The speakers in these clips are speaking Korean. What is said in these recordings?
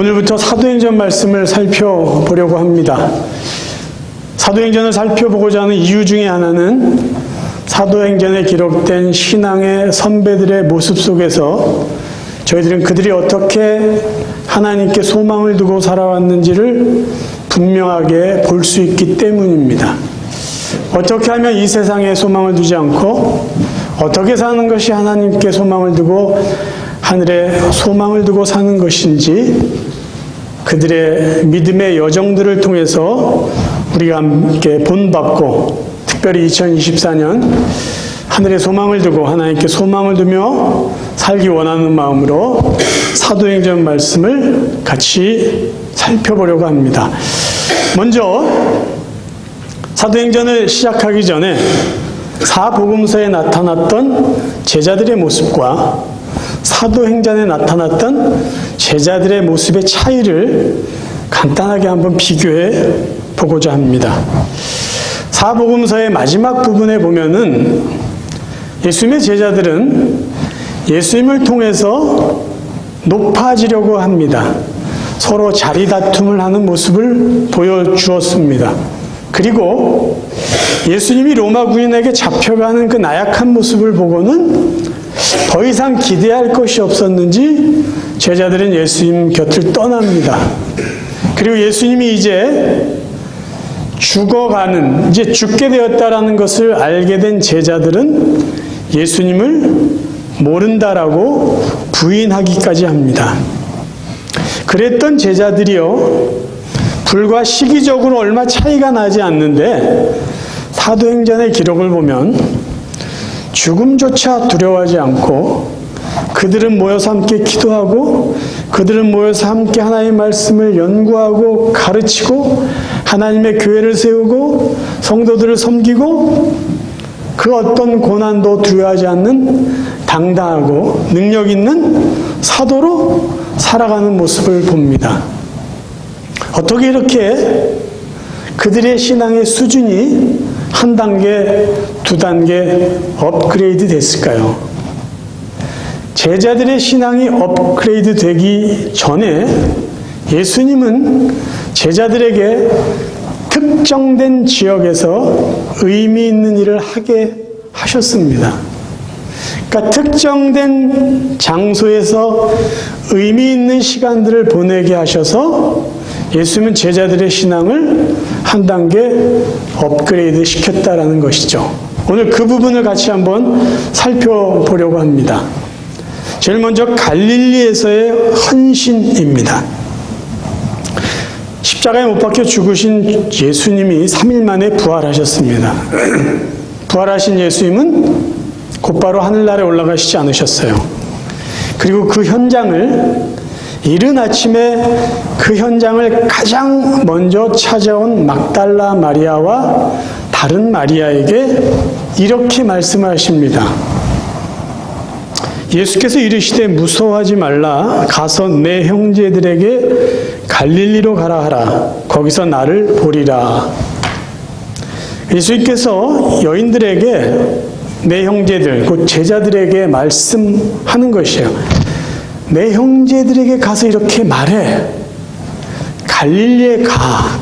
오늘부터 사도행전 말씀을 살펴보려고 합니다. 사도행전을 살펴보고자 하는 이유 중에 하나는 사도행전에 기록된 신앙의 선배들의 모습 속에서 저희들은 그들이 어떻게 하나님께 소망을 두고 살아왔는지를 분명하게 볼 수 있기 때문입니다. 어떻게 하면 이 세상에 소망을 두지 않고 어떻게 사는 것이 하나님께 소망을 두고 하늘에 소망을 두고 사는 것인지 그들의 믿음의 여정들을 통해서 우리가 함께 본받고 특별히 2024년 하늘에 소망을 두고 하나님께 소망을 두며 살기 원하는 마음으로 사도행전 말씀을 같이 살펴보려고 합니다. 먼저 사도행전을 시작하기 전에 사복음서에 나타났던 제자들의 모습과 사도행전에 나타났던 제자들의 모습의 차이를 간단하게 한번 비교해 보고자 합니다. 사복음서의 마지막 부분에 보면은 예수님의 제자들은 예수님을 통해서 높아지려고 합니다. 서로 자리 다툼을 하는 모습을 보여주었습니다. 그리고 예수님이 로마 군인에게 잡혀가는 그 나약한 모습을 보고는 더 이상 기대할 것이 없었는지 제자들은 예수님 곁을 떠납니다. 그리고 예수님이 이제 죽어가는, 이제 죽게 되었다라는 것을 알게 된 제자들은 예수님을 모른다라고 부인하기까지 합니다. 그랬던 제자들이요, 불과 시기적으로 얼마 차이가 나지 않는데 사도행전의 기록을 보면 죽음조차 두려워하지 않고 그들은 모여서 함께 기도하고 그들은 모여서 함께 하나님의 말씀을 연구하고 가르치고 하나님의 교회를 세우고 성도들을 섬기고 그 어떤 고난도 두려워하지 않는 당당하고 능력 있는 사도로 살아가는 모습을 봅니다. 어떻게 이렇게 그들의 신앙의 수준이 한 단계, 두 단계 업그레이드 됐을까요? 제자들의 신앙이 업그레이드 되기 전에 예수님은 제자들에게 특정된 지역에서 의미 있는 일을 하게 하셨습니다. 그러니까 특정된 장소에서 의미 있는 시간들을 보내게 하셔서 예수님은 제자들의 신앙을 한 단계 업그레이드 시켰다라는 것이죠. 오늘 그 부분을 같이 한번 살펴보려고 합니다. 제일 먼저 갈릴리에서의 헌신입니다. 십자가에 못 박혀 죽으신 예수님이 3일 만에 부활하셨습니다. 부활하신 예수님은 곧바로 하늘나라에 올라가시지 않으셨어요. 그리고 그 현장을 이른 아침에 그 현장을 가장 먼저 찾아온 막달라 마리아와 다른 마리아에게 이렇게 말씀하십니다. 예수께서 이르시되 무서워하지 말라. 가서 내 형제들에게 갈릴리로 가라 하라. 거기서 나를 보리라. 예수님께서 여인들에게 내 형제들 곧 제자들에게 말씀하는 것이에요. 내 형제들에게 가서 이렇게 말해. 갈릴리에 가.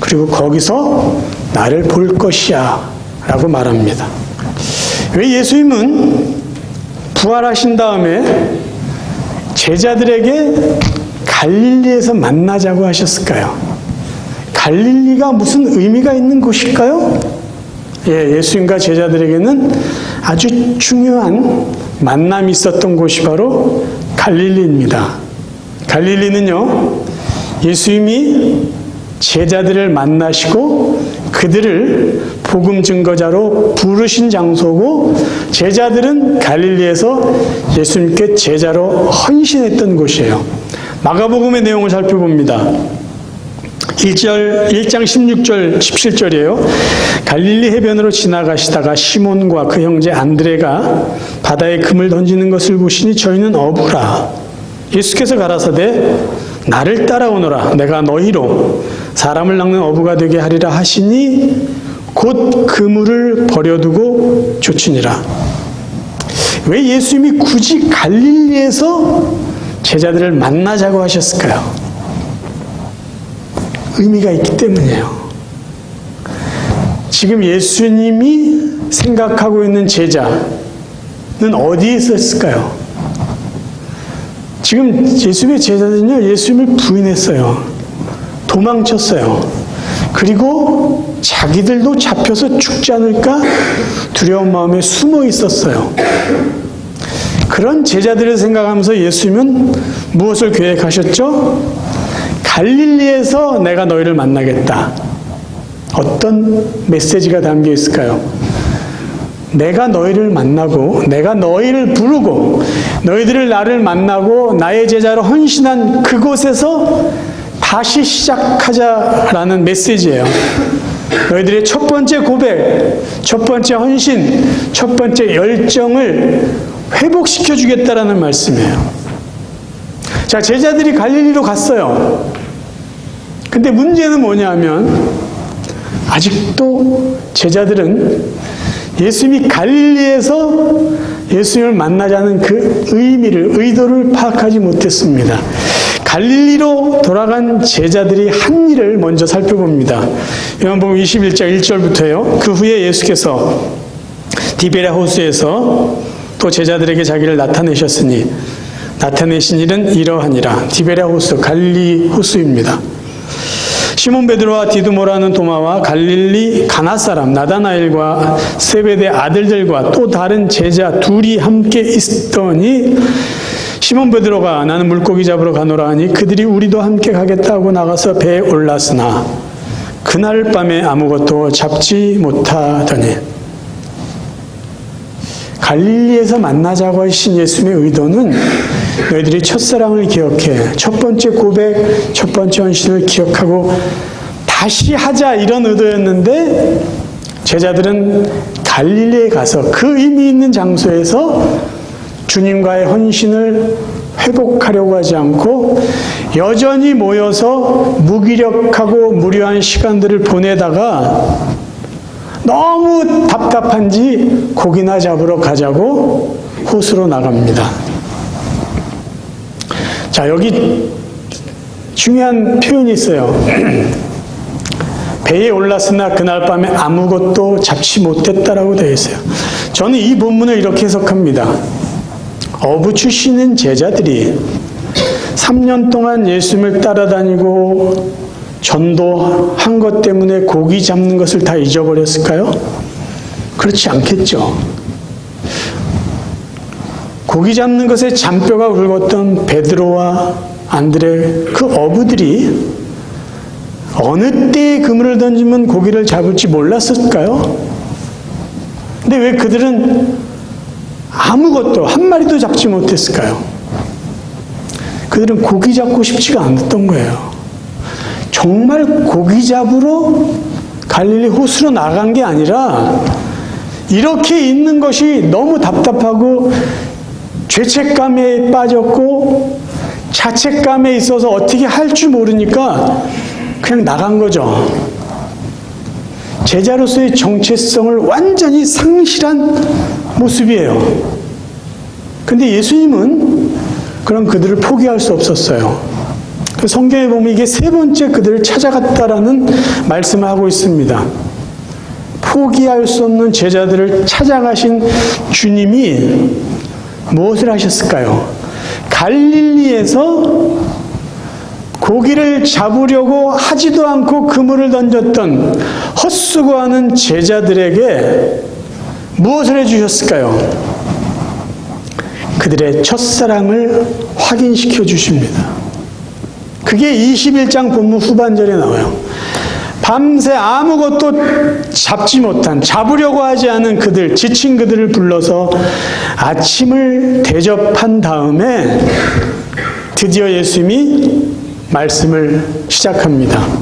그리고 거기서 나를 볼 것이야. 라고 말합니다. 왜 예수님은 부활하신 다음에 제자들에게 갈릴리에서 만나자고 하셨을까요? 갈릴리가 무슨 의미가 있는 곳일까요? 예, 예수님과 제자들에게는 아주 중요한 만남이 있었던 곳이 바로 갈릴리입니다. 갈릴리는요, 예수님이 제자들을 만나시고 그들을 복음 증거자로 부르신 장소고 제자들은 갈릴리에서 예수님께 제자로 헌신했던 곳이에요. 마가복음의 내용을 살펴봅니다. 1절, 1장 16절, 17절이에요. 갈릴리 해변으로 지나가시다가 시몬과 그 형제 안드레가 바다에 금을 던지는 것을 보시니 저희는 어부라. 예수께서 가라사대 나를 따라오너라. 내가 너희로 사람을 낚는 어부가 되게 하리라 하시니 곧 그물을 버려두고 쫓으니라. 왜 예수님이 굳이 갈릴리에서 제자들을 만나자고 하셨을까요? 의미가 있기 때문이에요. 지금 예수님이 생각하고 있는 제자는 어디에 있었을까요? 지금 예수님의 제자들은요, 예수님을 부인했어요. 도망쳤어요. 그리고 자기들도 잡혀서 죽지 않을까 두려운 마음에 숨어 있었어요. 그런 제자들을 생각하면서 예수님은 무엇을 계획하셨죠? 갈릴리에서 내가 너희를 만나겠다. 어떤 메시지가 담겨 있을까요? 내가 너희를 만나고 내가 너희를 부르고 너희들을 나를 만나고 나의 제자로 헌신한 그곳에서 다시 시작하자라는 메시지예요. 너희들의 첫 번째 고백, 첫 번째 헌신, 첫 번째 열정을 회복시켜 주겠다라는 말씀이에요. 자, 제자들이 갈릴리로 갔어요. 근데 문제는 뭐냐면 아직도 제자들은 예수님이 갈릴리에서 예수님을 만나자는 그 의미를 의도를 파악하지 못했습니다. 갈릴리로 돌아간 제자들이 한 일을 먼저 살펴봅니다. 요한복음 21장 1절부터요. 그 후에 예수께서 디베랴 호수에서 또 제자들에게 자기를 나타내셨으니 나타내신 일은 이러하니라. 디베랴 호수, 갈릴리 호수입니다. 시몬 베드로와 디두모라는 도마와 갈릴리 가나 사람 나다나엘과 세베대 아들들과 또 다른 제자 둘이 함께 있더니 시몬 베드로가 나는 물고기 잡으러 가노라 하니 그들이 우리도 함께 가겠다고 나가서 배에 올랐으나 그날 밤에 아무것도 잡지 못하더니 갈릴리에서 만나자고 하신 예수님의 의도는 너희들이 첫사랑을 기억해 첫 번째 고백, 첫 번째 헌신을 기억하고 다시 하자 이런 의도였는데 제자들은 갈릴리에 가서 그 의미 있는 장소에서 주님과의 헌신을 회복하려고 하지 않고 여전히 모여서 무기력하고 무료한 시간들을 보내다가 너무 답답한지 고기나 잡으러 가자고 호수로 나갑니다. 자, 여기 중요한 표현이 있어요. 배에 올랐으나 그날 밤에 아무것도 잡지 못했다라고 되어 있어요. 저는 이 본문을 이렇게 해석합니다. 어부 출신인 제자들이 3년 동안 예수님을 따라다니고 전도한 것 때문에 고기 잡는 것을 다 잊어버렸을까요? 그렇지 않겠죠. 고기 잡는 것에 잔뼈가 굵었던 베드로와 안드레 그 어부들이 어느 때에 그물을 던지면 고기를 잡을지 몰랐을까요? 근데 왜 그들은 아무것도 한 마리도 잡지 못했을까요? 그들은 고기 잡고 싶지가 않았던 거예요. 정말 고기 잡으러 갈릴리 호수로 나간 게 아니라 이렇게 있는 것이 너무 답답하고 죄책감에 빠졌고 자책감에 있어서 어떻게 할 줄 모르니까 그냥 나간 거죠. 제자로서의 정체성을 완전히 상실한 모습이에요. 근데 예수님은 그런 그들을 포기할 수 없었어요. 그 성경에 보면 이게 세 번째 그들을 찾아갔다라는 말씀을 하고 있습니다. 포기할 수 없는 제자들을 찾아가신 주님이 무엇을 하셨을까요? 갈릴리에서 고기를 잡으려고 하지도 않고 그물을 던졌던 헛수고하는 제자들에게 무엇을 해주셨을까요? 그들의 첫사랑을 확인시켜 주십니다. 그게 21장 본문 후반절에 나와요. 밤새 아무것도 잡지 못한, 잡으려고 하지 않은 그들, 지친 그들을 불러서 아침을 대접한 다음에 드디어 예수님이 말씀을 시작합니다.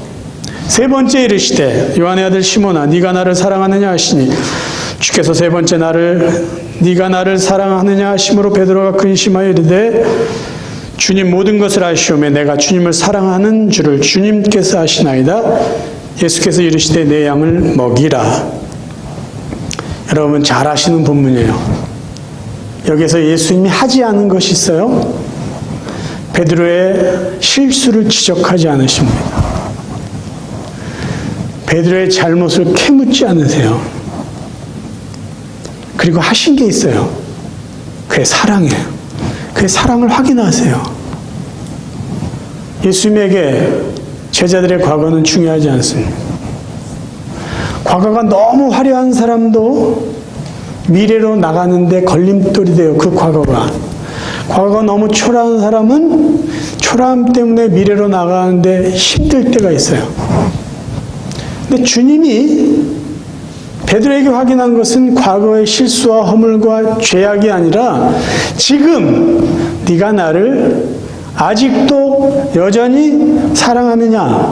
세 번째 이르시되 요한의 아들 시몬아 네가 나를 사랑하느냐 하시니 주께서 세 번째 나를 네가 나를 사랑하느냐 하심으로 베드로가 근심하여 이르되 주님 모든 것을 아시오매 내가 주님을 사랑하는 줄을 주님께서 아시나이다. 예수께서 이르시되 내 양을 먹이라. 여러분 잘 아시는 본문이에요. 여기서 예수님이 하지 않은 것이 있어요. 베드로의 실수를 지적하지 않으십니다 베드로의 잘못을 캐묻지 않으세요. 그리고 하신 게 있어요. 그의 사랑이에요. 그의 사랑을 확인하세요. 예수님에게 제자들의 과거는 중요하지 않습니다. 과거가 너무 화려한 사람도 미래로 나가는데 걸림돌이 돼요. 그 과거가. 과거가 너무 초라한 사람은 초라함 때문에 미래로 나가는데 힘들 때가 있어요. 근데 주님이 베드로에게 확인한 것은 과거의 실수와 허물과 죄악이 아니라 지금 네가 나를 아직도 여전히 사랑하느냐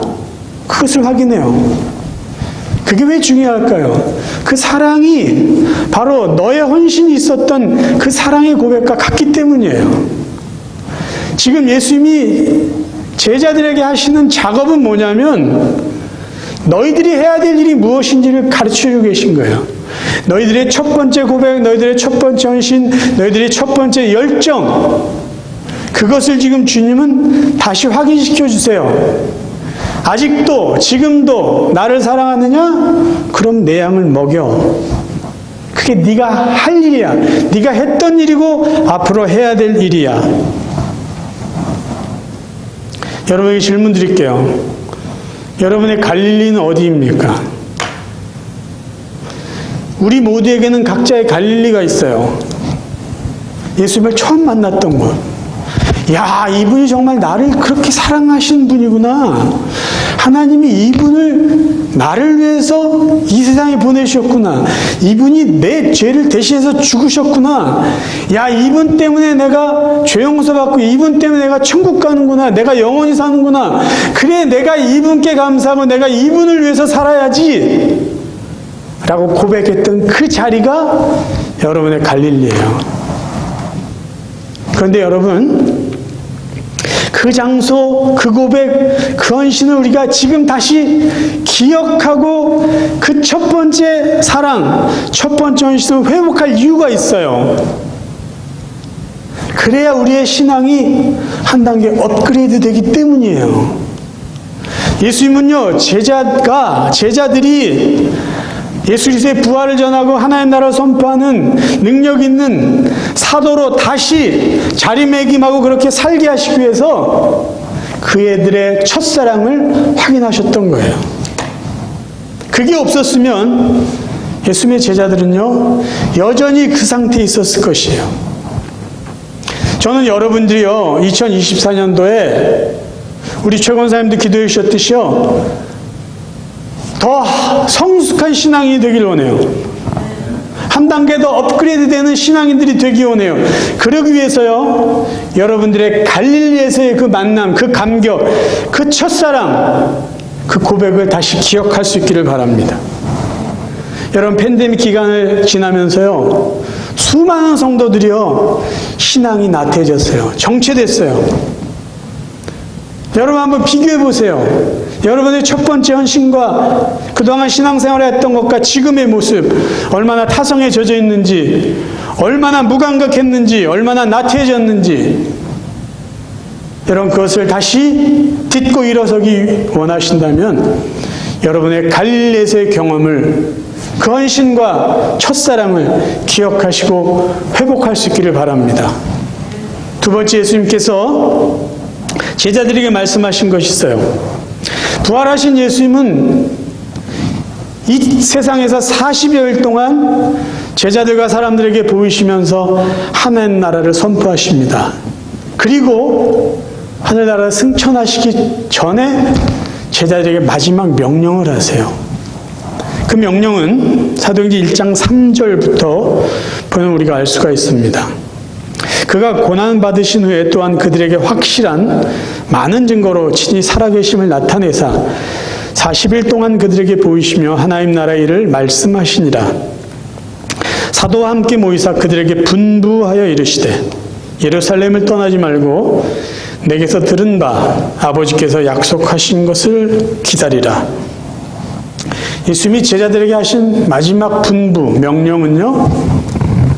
그것을 확인해요. 그게 왜 중요할까요? 그 사랑이 바로 너의 헌신이 있었던 그 사랑의 고백과 같기 때문이에요. 지금 예수님이 제자들에게 하시는 작업은 뭐냐면 너희들이 해야 될 일이 무엇인지를 가르쳐 계신 거예요. 너희들의 첫 번째 고백, 너희들의 첫 번째 헌신, 너희들의 첫 번째 열정, 그것을 지금 주님은 다시 확인시켜 주세요. 아직도, 지금도 나를 사랑하느냐? 그럼 내 양을 먹여. 그게 네가 할 일이야. 네가 했던 일이고 앞으로 해야 될 일이야. 여러분에게 질문 드릴게요. 여러분의 갈릴리는 어디입니까? 우리 모두에게는 각자의 갈릴리가 있어요. 예수님을 처음 만났던 곳. 야, 이분이 정말 나를 그렇게 사랑하신 분이구나. 하나님이 이분을 나를 위해서 이 세상에 보내셨구나. 이분이 내 죄를 대신해서 죽으셨구나. 야, 이분 때문에 내가 죄 용서받고 이분 때문에 내가 천국 가는구나. 내가 영원히 사는구나. 그래, 내가 이분께 감사하고 내가 이분을 위해서 살아야지. 라고 고백했던 그 자리가 여러분의 갈릴리예요. 그런데 여러분, 그 장소, 그 고백, 그 헌신을 우리가 지금 다시 기억하고 그 첫 번째 사랑, 첫 번째 헌신을 회복할 이유가 있어요. 그래야 우리의 신앙이 한 단계 업그레이드 되기 때문이에요. 예수님은요, 제자가, 제자들이 예수 그리스도의 부활을 전하고 하나님 나라를 선포하는 능력 있는 사도로 다시 자리매김하고 그렇게 살게 하시기 위해서 그 애들의 첫사랑을 확인하셨던 거예요. 그게 없었으면 예수님의 제자들은요, 여전히 그 상태에 있었을 것이에요. 저는 여러분들이요, 2024년도에 우리 최 권사님도 기도해 주셨듯이요, 더 성숙한 신앙이 되길 원해요. 한 단계 더 업그레이드 되는 신앙인들이 되기 원해요. 그러기 위해서요, 여러분들의 갈릴리에서의 그 만남, 그 감격, 그 첫사랑, 그 고백을 다시 기억할 수 있기를 바랍니다. 여러분, 팬데믹 기간을 지나면서요, 수많은 성도들이요, 신앙이 나태해졌어요. 정체됐어요. 여러분 한번 비교해 보세요. 여러분의 첫 번째 헌신과 그동안 신앙생활을 했던 것과 지금의 모습, 얼마나 타성에 젖어 있는지, 얼마나 무감각했는지, 얼마나 나태해졌는지, 여러분 그것을 다시 딛고 일어서기 원하신다면 여러분의 갈릴리에서의 경험을 그 헌신과 첫사랑을 기억하시고 회복할 수 있기를 바랍니다. 두 번째 예수님께서 제자들에게 말씀하신 것이 있어요. 부활하신 예수님은 이 세상에서 40여일 동안 제자들과 사람들에게 보이시면서 하나님 나라를 선포하십니다. 그리고 하늘나라를 승천하시기 전에 제자들에게 마지막 명령을 하세요. 그 명령은 사도행전 1장 3절부터 보면 우리가 알 수가 있습니다. 그가 고난 받으신 후에 또한 그들에게 확실한 많은 증거로 친히 살아계심을 나타내사 40일 동안 그들에게 보이시며 하나님 나라 일을 말씀하시니라. 사도와 함께 모이사 그들에게 분부하여 이르시되 예루살렘을 떠나지 말고 내게서 들은 바 아버지께서 약속하신 것을 기다리라. 예수님이 제자들에게 하신 마지막 분부, 명령은요,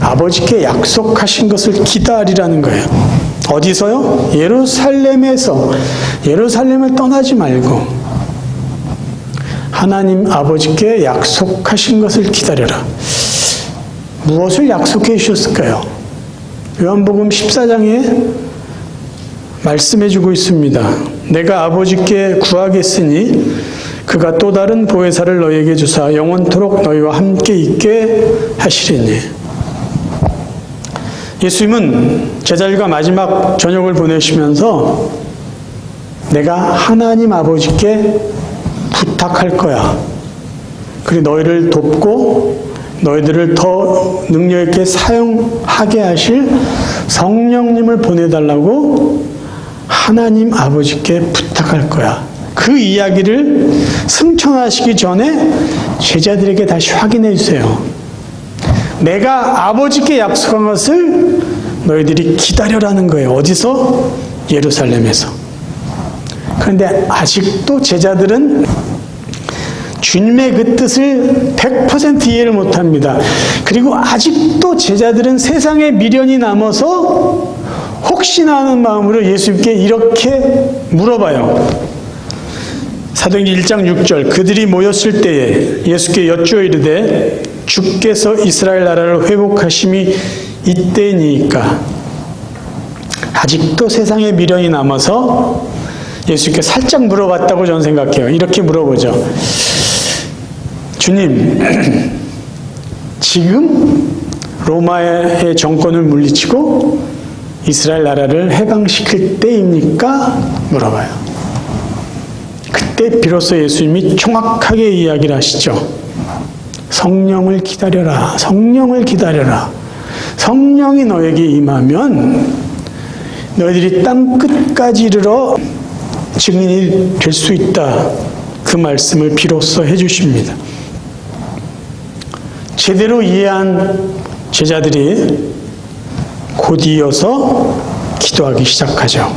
아버지께 약속하신 것을 기다리라는 거예요. 어디서요? 예루살렘에서. 예루살렘을 떠나지 말고, 하나님 아버지께 약속하신 것을 기다려라. 무엇을 약속해 주셨을까요? 요한복음 14장에 말씀해 주고 있습니다. 내가 아버지께 구하겠으니 그가 또 다른 보혜사를 너희에게 주사 영원토록 너희와 함께 있게 하시리니. 예수님은 제자들과 마지막 저녁을 보내시면서 내가 하나님 아버지께 부탁할 거야. 그리고 너희를 돕고 너희들을 더 능력 있게 사용하게 하실 성령님을 보내달라고 하나님 아버지께 부탁할 거야. 그 이야기를 승천하시기 전에 제자들에게 다시 확인해 주세요. 내가 아버지께 약속한 것을 너희들이 기다려라는 거예요. 어디서? 예루살렘에서. 그런데 아직도 제자들은 주님의 그 뜻을 100% 이해를 못 합니다. 그리고 아직도 제자들은 세상에 미련이 남아서 혹시나 하는 마음으로 예수님께 이렇게 물어봐요. 사도행전 1장 6절 그들이 모였을 때에 예수께 여쭈어 이르되 주께서 이스라엘 나라를 회복하심이 이때니까 아직도 세상에 미련이 남아서 예수께 살짝 물어봤다고 저는 생각해요. 이렇게 물어보죠. 주님, 지금 로마의 정권을 물리치고 이스라엘 나라를 해방시킬 때입니까? 물어봐요. 그때 비로소 예수님이 정확하게 이야기를 하시죠. 성령을 기다려라. 성령을 기다려라. 성령이 너에게 임하면 너희들이 땅 끝까지 이르러 증인이 될 수 있다. 그 말씀을 비로소 해주십니다. 제대로 이해한 제자들이 곧 이어서 기도하기 시작하죠.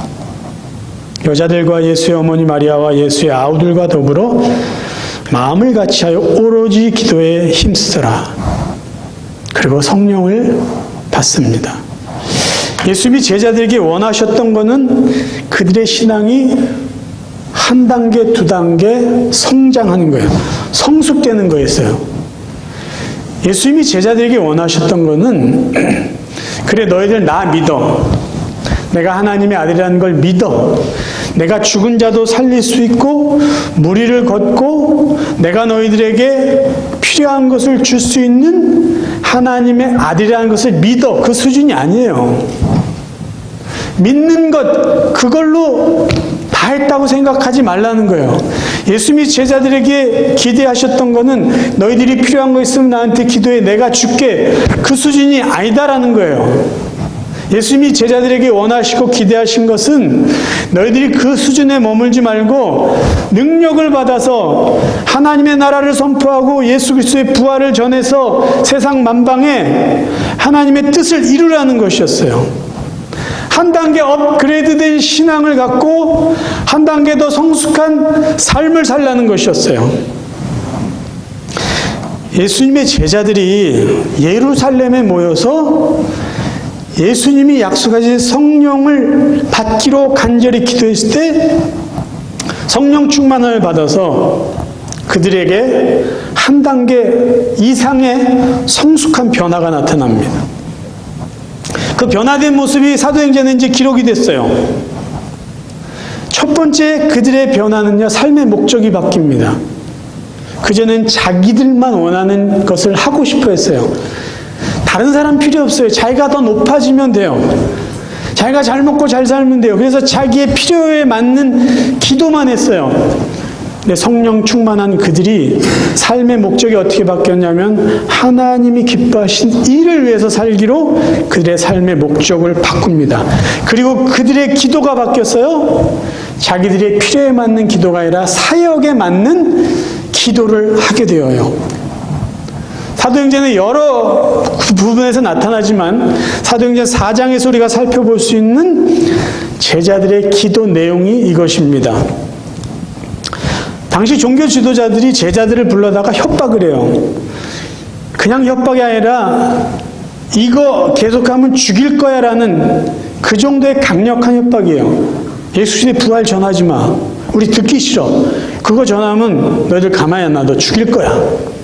여자들과 예수의 어머니 마리아와 예수의 아우들과 더불어 마음을 같이하여 오로지 기도에 힘쓰라. 그리고 성령을 받습니다. 예수님이 제자들에게 원하셨던 것은 그들의 신앙이 한 단계, 두 단계 성장하는 거예요. 성숙되는 거였어요. 예수님이 제자들에게 원하셨던 것은 그래 너희들 나 믿어. 내가 하나님의 아들이라는 걸 믿어. 내가 죽은 자도 살릴 수 있고 무리를 걷고 내가 너희들에게 필요한 것을 줄 수 있는 하나님의 아들이라는 것을 믿어. 그 수준이 아니에요. 믿는 것 그걸로 다 했다고 생각하지 말라는 거예요. 예수님이 제자들에게 기대하셨던 거는 너희들이 필요한 거 있으면 나한테 기도해 내가 줄게 그 수준이 아니다라는 거예요. 예수님이 제자들에게 원하시고 기대하신 것은 너희들이 그 수준에 머물지 말고 능력을 받아서 하나님의 나라를 선포하고 예수 그리스도의 부활을 전해서 세상 만방에 하나님의 뜻을 이루라는 것이었어요. 한 단계 업그레이드된 신앙을 갖고 한 단계 더 성숙한 삶을 살라는 것이었어요. 예수님의 제자들이 예루살렘에 모여서 예수님이 약속하신 성령을 받기로 간절히 기도했을 때 성령 충만을 받아서 그들에게 한 단계 이상의 성숙한 변화가 나타납니다. 그 변화된 모습이 사도행전에 이제 기록이 됐어요. 첫 번째 그들의 변화는요, 삶의 목적이 바뀝니다. 그전엔 자기들만 원하는 것을 하고 싶어 했어요. 다른 사람 필요 없어요. 자기가 더 높아지면 돼요. 자기가 잘 먹고 잘 살면 돼요. 그래서 자기의 필요에 맞는 기도만 했어요. 근데 성령 충만한 그들이 삶의 목적이 어떻게 바뀌었냐면 하나님이 기뻐하신 일을 위해서 살기로 그들의 삶의 목적을 바꿉니다. 그리고 그들의 기도가 바뀌었어요. 자기들의 필요에 맞는 기도가 아니라 사역에 맞는 기도를 하게 되어요. 사도행전의 여러 부분에서 나타나지만 사도행전 4장에서 우리가 살펴볼 수 있는 제자들의 기도 내용이 이것입니다. 당시 종교 지도자들이 제자들을 불러다가 협박을 해요. 그냥 협박이 아니라 이거 계속하면 죽일 거야 라는 그 정도의 강력한 협박이에요. 예수의 부활 전하지 마. 우리 듣기 싫어. 그거 전하면 너희들 가만히 안 놔둬. 죽일 거야.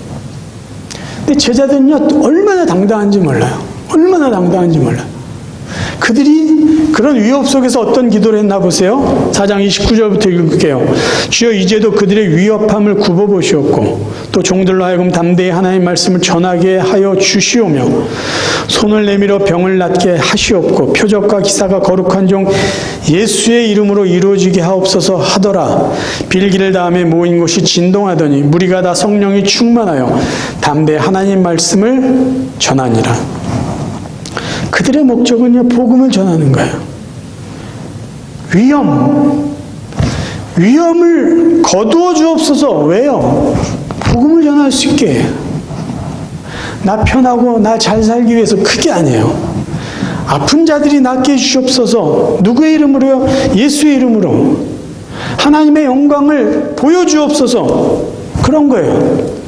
근데 제자들은요, 얼마나 당당한지 몰라요. 얼마나 당당한지 몰라요. 그들이 그런 위협 속에서 어떤 기도를 했나 보세요. 4장 29절부터 읽을게요. 주여 이제도 그들의 위협함을 굽어보시옵고 또 종들로 하여금 담대히 하나님의 말씀을 전하게 하여 주시오며 손을 내밀어 병을 낫게 하시옵고 표적과 기사가 거룩한 종 예수의 이름으로 이루어지게 하옵소서 하더라. 빌기를 다음에 모인 곳이 진동하더니 무리가 다 성령이 충만하여 담대히 하나님 말씀을 전하니라. 그들의 목적은요, 복음을 전하는 거예요. 위험. 위험을 거두어 주옵소서. 왜요? 복음을 전할 수 있게. 나 편하고 나 잘 살기 위해서 그게 아니에요. 아픈 자들이 낫게 해주시옵소서. 누구의 이름으로요? 예수의 이름으로. 하나님의 영광을 보여주옵소서. 그런 거예요.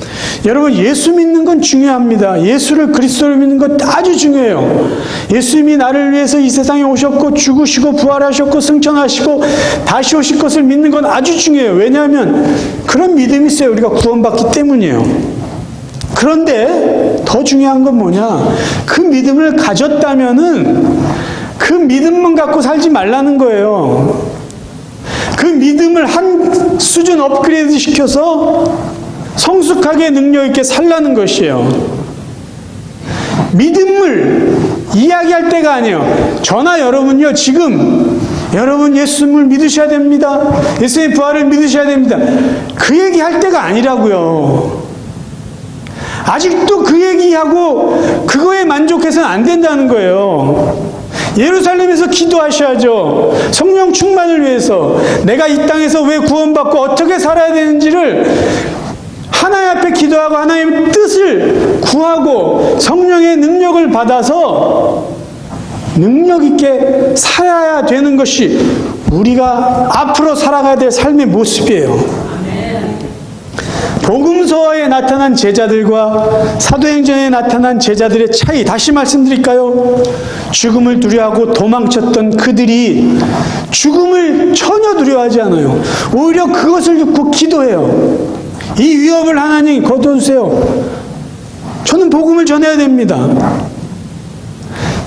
여러분 예수 믿는 건 중요합니다. 예수를 그리스도를 믿는 건 아주 중요해요. 예수님이 나를 위해서 이 세상에 오셨고 죽으시고 부활하셨고 승천하시고 다시 오실 것을 믿는 건 아주 중요해요. 왜냐하면 그런 믿음이 있어요. 우리가 구원받기 때문이에요. 그런데 더 중요한 건 뭐냐? 그 믿음을 가졌다면은 그 믿음만 갖고 살지 말라는 거예요. 그 믿음을 한 수준 업그레이드 시켜서 성숙하게 능력 있게 살라는 것이에요. 믿음을 이야기할 때가 아니에요. 저나 여러분요, 지금 여러분 예수님을 믿으셔야 됩니다. 예수님의 부활을 믿으셔야 됩니다. 그 얘기 할 때가 아니라고요. 아직도 그 얘기하고 그거에 만족해서는 안 된다는 거예요. 예루살렘에서 기도하셔야죠. 성령 충만을 위해서 내가 이 땅에서 왜 구원받고 어떻게 살아야 되는지를 하나님 앞에 기도하고 하나님의 뜻을 구하고 성령의 능력을 받아서 능력 있게 살아야 되는 것이 우리가 앞으로 살아가야 될 삶의 모습이에요. 복음서에 나타난 제자들과 사도행전에 나타난 제자들의 차이 다시 말씀드릴까요? 죽음을 두려워하고 도망쳤던 그들이 죽음을 전혀 두려워하지 않아요. 오히려 그것을 듣고 기도해요. 이 위협을 하나님 거둬주세요. 저는 복음을 전해야 됩니다.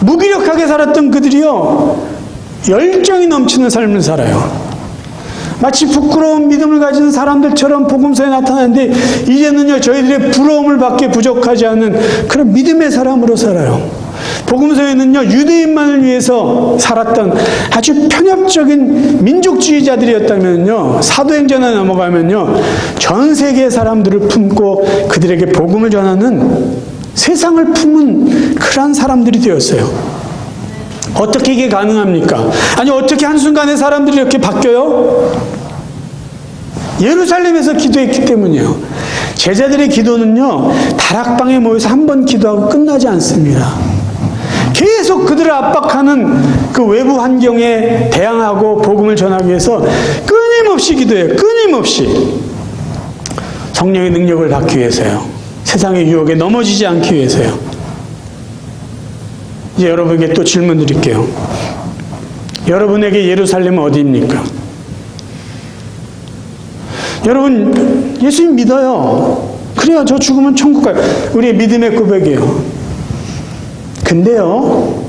무기력하게 살았던 그들이요, 열정이 넘치는 삶을 살아요. 마치 부끄러운 믿음을 가진 사람들처럼 복음서에 나타나는데, 이제는요, 저희들의 부러움을 받게 부족하지 않은 그런 믿음의 사람으로 살아요. 복음서에는요, 유대인만을 위해서 살았던 아주 편협적인 민족주의자들이었다면요, 사도행전에 넘어가면요, 전 세계 사람들을 품고 그들에게 복음을 전하는 세상을 품은 그러한 사람들이 되었어요. 어떻게 이게 가능합니까? 아니, 어떻게 한순간에 사람들이 이렇게 바뀌어요? 예루살렘에서 기도했기 때문이에요. 제자들의 기도는요, 다락방에 모여서 한 번 기도하고 끝나지 않습니다. 계속 그들을 압박하는 그 외부 환경에 대항하고 복음을 전하기 위해서 끊임없이 기도해요. 끊임없이. 성령의 능력을 받기 위해서요. 세상의 유혹에 넘어지지 않기 위해서요. 이제 여러분에게 또 질문 드릴게요. 여러분에게 예루살렘은 어디입니까? 여러분, 예수님 믿어요. 그래야 저 죽으면 천국 가요. 우리의 믿음의 고백이에요. 근데요,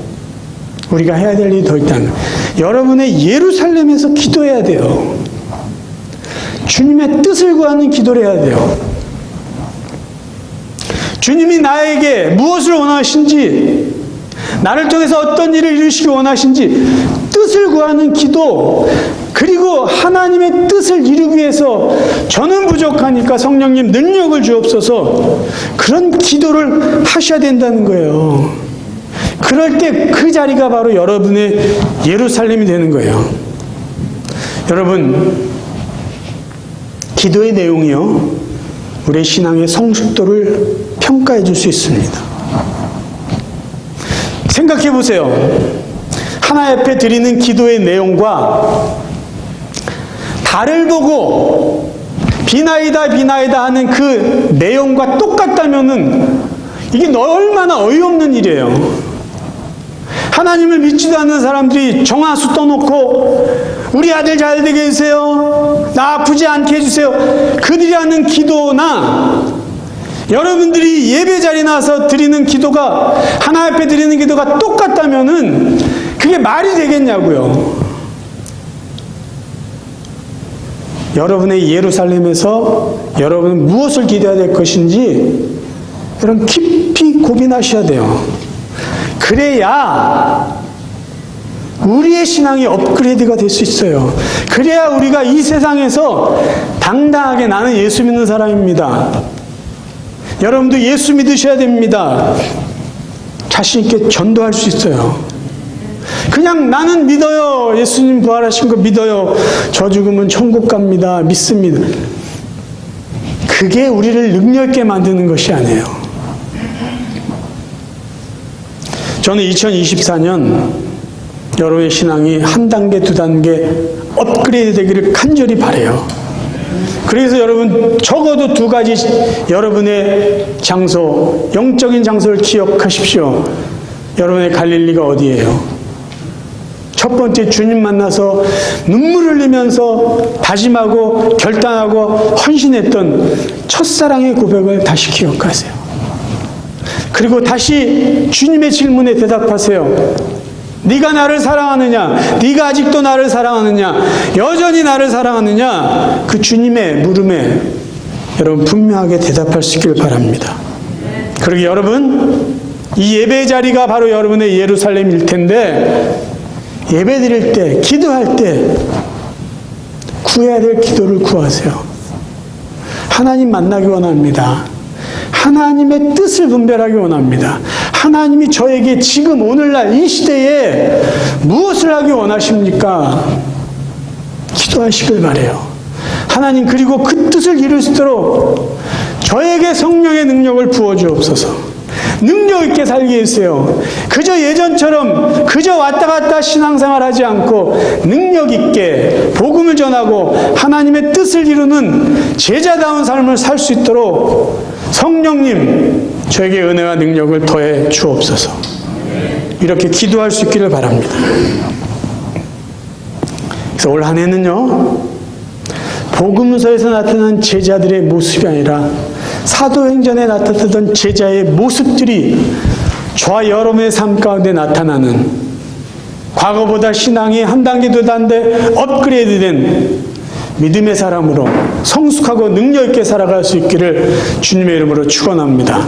우리가 해야 될 일이 더 있다는 여러분의 예루살렘에서 기도해야 돼요. 주님의 뜻을 구하는 기도를 해야 돼요. 주님이 나에게 무엇을 원하신지, 나를 통해서 어떤 일을 이루시기 원하신지, 뜻을 구하는 기도, 그리고 하나님의 뜻을 이루기 위해서 저는 부족하니까 성령님 능력을 주옵소서 그런 기도를 하셔야 된다는 거예요. 그럴 때 그 자리가 바로 여러분의 예루살렘이 되는 거예요. 여러분, 기도의 내용이요. 우리의 신앙의 성숙도를 평가해 줄 수 있습니다. 생각해 보세요. 하나 옆에 드리는 기도의 내용과 달을 보고 비나이다 비나이다 하는 그 내용과 똑같다면은 이게 얼마나 어이없는 일이에요. 하나님을 믿지도 않는 사람들이 정화수 떠놓고 우리 아들 잘 되게 해주세요. 나 아프지 않게 해주세요. 그들이 하는 기도나 여러분들이 예배 자리에 나와서 드리는 기도가 하나 앞에 드리는 기도가 똑같다면은 그게 말이 되겠냐고요. 여러분의 예루살렘에서 여러분은 무엇을 기대해야 될 것인지 여러분 깊이 고민하셔야 돼요. 그래야 우리의 신앙이 업그레이드가 될 수 있어요. 그래야 우리가 이 세상에서 당당하게 나는 예수 믿는 사람입니다. 여러분도 예수 믿으셔야 됩니다. 자신 있게 전도할 수 있어요. 그냥 나는 믿어요. 예수님 부활하신 거 믿어요. 저 죽으면 천국 갑니다. 믿습니다. 그게 우리를 능력 있게 만드는 것이 아니에요. 저는 2024년 여러분의 신앙이 한 단계, 두 단계 업그레이드 되기를 간절히 바래요. 그래서 여러분 적어도 두 가지 여러분의 장소, 영적인 장소를 기억하십시오. 여러분의 갈릴리가 어디예요? 첫 번째 주님 만나서 눈물 흘리면서 다짐하고 결단하고 헌신했던 첫사랑의 고백을 다시 기억하세요. 그리고 다시 주님의 질문에 대답하세요. 네가 나를 사랑하느냐? 네가 아직도 나를 사랑하느냐? 여전히 나를 사랑하느냐? 그 주님의 물음에 여러분 분명하게 대답할 수 있길 바랍니다. 그리고 여러분 이 예배 자리가 바로 여러분의 예루살렘일 텐데 예배 드릴 때, 기도할 때 구해야 될 기도를 구하세요. 하나님 만나기 원합니다. 하나님의 뜻을 분별하기 원합니다. 하나님이 저에게 지금 오늘날 이 시대에 무엇을 하기 원하십니까? 기도하시길 바래요. 하나님 그리고 그 뜻을 이룰 수 있도록 저에게 성령의 능력을 부어 주옵소서. 능력 있게 살게 해주세요. 그저 예전처럼 그저 왔다 갔다 신앙생활 하지 않고 능력 있게 복음을 전하고 하나님의 뜻을 이루는 제자다운 삶을 살 수 있도록 성령님 저에게 은혜와 능력을 더해 주옵소서. 이렇게 기도할 수 있기를 바랍니다. 그래서 올 한 해는요. 복음서에서 나타난 제자들의 모습이 아니라 사도행전에 나타났던 제자의 모습들이 저와 여러분의 삶 가운데 나타나는 과거보다 신앙이 한 단계 두 단계 업그레이드된 믿음의 사람으로 성숙하고 능력 있게 살아갈 수 있기를 주님의 이름으로 축원합니다.